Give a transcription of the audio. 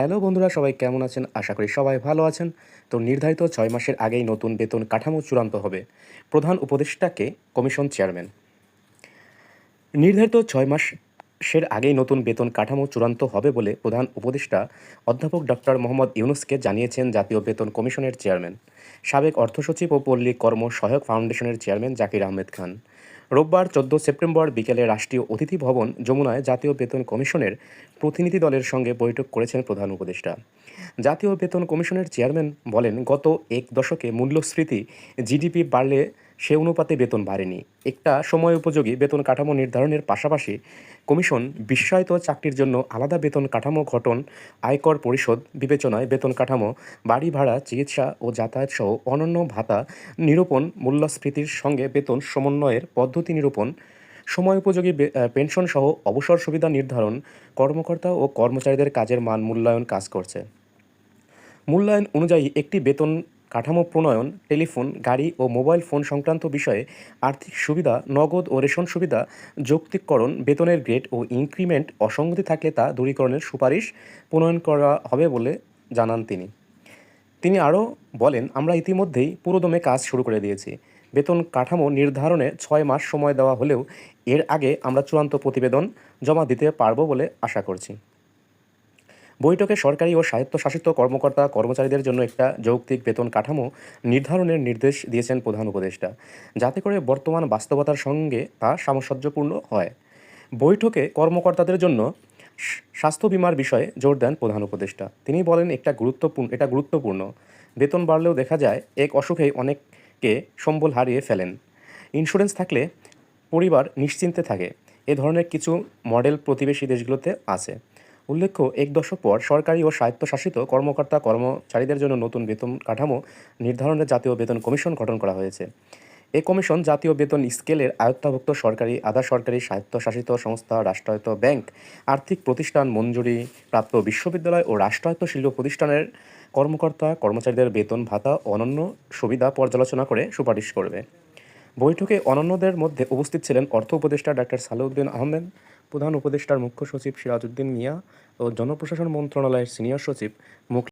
Hello বন্ধুরা, সবাই কেমন আছেন? আশা করি সবাই ভালো আছেন। তো নির্ধারিত ছয় মাসের আগেই নতুন বেতন কাঠামো চূড়ান্ত হবে। প্রধান উপদেষ্টাকে কমিশন চেয়ারম্যান। নির্ধারিত ছয় মাসের আগেই নতুন বেতন কাঠামো চূড়ান্ত হবে বলে প্রধান উপদেষ্টা অধ্যাপক ডক্টর মোহাম্মদ ইউনুসকে জানিয়েছেন জাতীয় বেতন কমিশনের চেয়ারম্যান। সাবেক অর্থসচিব ও পল্লী কর্ম সহায়ক ফাউন্ডেশনের চেয়ারম্যান জাকির আহমেদ খান। রোববার চোদ্দ সেপ্টেম্বর বিকেলে রাষ্ট্রীয় অতিথি ভবন যমুনায় জাতীয় বেতন কমিশনের প্রতিনিধি দলের সঙ্গে বৈঠক করেছেন প্রধান উপদেষ্টা। জাতীয় বেতন কমিশনের চেয়ারম্যান বলেন, গত এক দশকে মূল্যস্ফীতি জিডিপি বাড়লে সে অনুপাতে বেতন বাড়েনি। একটা সময় উপযোগী বেতন কাঠামো নির্ধারণের পাশাপাশি কমিশন বিশ্বায়িত চাকরির জন্য আলাদা বেতন কাঠামো গঠন, আয়কর পরিশোধ, বিবেচনায় বেতন কাঠামো, বাড়ি ভাড়া, চিকিৎসা ও যাতায়াত সহ অনন্য ভাতা নিরূপণ মূল্যস্ফীতির সঙ্গে বেতন সমন্বয়ের পদ্ধতি নিরূপণ, সময় উপযোগী পেনশন সহ অবসর সুবিধা নির্ধারণ, কর্মকর্তা ও কর্মচারীদের কাজের মান মূল্যায়ন কাজ করছে। মূল্যায়ন অনুযায়ী একটি বেতন কাঠামো প্রণয়ন, টেলিফোন, গাড়ি ও মোবাইল ফোন সংক্রান্ত বিষয়ে আর্থিক সুবিধা, নগদ ও রেশন সুবিধা যৌক্তিকরণ বেতনের গ্রেড ও ইনক্রিমেন্ট অসঙ্গতি থাকলে তা দূরীকরণের সুপারিশ প্রণয়ন করা হবে বলে জানান তিনি। তিনি আরও বলেন, আমরা ইতিমধ্যেই পুরোদমে কাজ শুরু করে দিয়েছি। বেতন কাঠামো নির্ধারণে ছয় মাস সময় দেওয়া হলেও এর আগে আমরা চূড়ান্ত প্রতিবেদন জমা দিতে পারব বলে আশা করছি। বৈঠকে সরকারি ও স্বায়ত্তশাসিত কর্মকর্তা কর্মচারীদের জন্য একটা যৌক্তিক বেতন কাঠামো নির্ধারণের নির্দেশ দিয়েছেন প্রধান উপদেষ্টা। যাতে করে বর্তমান বাস্তবতার সঙ্গে তা সামঞ্জস্যপূর্ণ হয়। বৈঠকে কর্মকর্তাদের জন্য স্বাস্থ্য বিমার বিষয়ে জোর দেন প্রধান উপদেষ্টা। তিনি বলেন, একটা গুরুত্বপূর্ণ, এটা গুরুত্বপূর্ণ। বেতন বাড়লেও দেখা যায়, এক অসুখেই অনেককে সম্বল হারিয়ে ফেলেন। ইন্স্যুরেন্স থাকলে পরিবার নিশ্চিন্তে থাকে। এ ধরনের কিছু মডেল প্রতিবেশী দেশগুলোতে আছে। উল্লেখ্য, এক দশক পর সরকারি ও স্বায়ত্তশাসিত কর্মকর্তা কর্মচারীদের জন্য নতুন বেতন কাঠামো নির্ধারণের জাতীয় বেতন কমিশন গঠন করা হয়েছে। এ কমিশন জাতীয় বেতন স্কেলের আয়ত্তাভুক্ত সরকারি, আধা সরকারি স্বায়ত্তশাসিত সংস্থা, রাষ্ট্রায়ত্ত ব্যাংক, আর্থিক প্রতিষ্ঠান, মঞ্জুরি প্রাপ্ত বিশ্ববিদ্যালয় ও রাষ্ট্রায়ত্ত শিল্প প্রতিষ্ঠানের কর্মকর্তা কর্মচারীদের বেতন ভাতা অনন্য সুবিধা পর্যালোচনা করে সুপারিশ করবে। বৈঠকে অনন্যদের মধ্যে উপস্থিত ছিলেন অর্থ উপদেষ্টা ডাক্তার সালেউদ্দিন আহমেদ প্রধান উপদেষ্টার মুখ্য সচিব সিরাজউদ্দিন মিয়া ও জনপ্রশাসন মন্ত্রণালয়ের সিনিয়র সচিব মুখ